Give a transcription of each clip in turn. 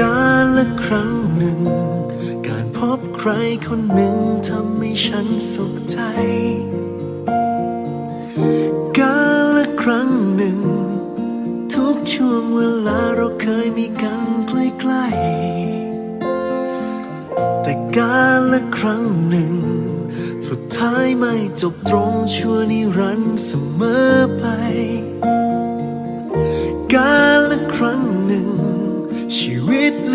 การละครั้งหนึ่ง การพบใครคนหนึ่งทำให้ฉันสุขใจ การละครั้งหนึ่ง ทุกช่วงเวลาเราเคยมีกันใกล้ๆแต่การละครั้งหนึ่ง สุดท้ายไม่จบตรงชั่วนิรันดร์เสมอไป การละครั้งหนึ่งชีวิต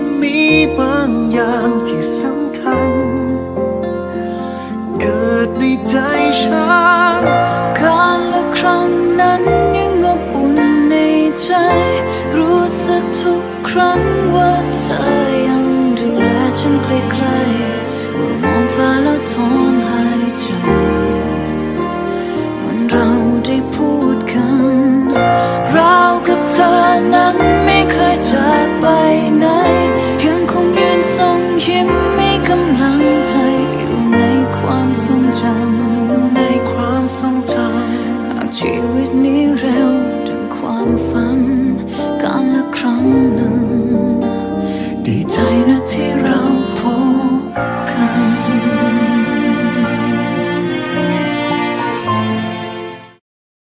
จะมีบางอย่างที่สำคัญ เกิดในใจฉันการละครั้งนั้นยังอบอุ่นในใจ รู้สึกทุกครั้งว่าเธอยังดูแลฉันใกล้ๆ ดีใจนะที่ร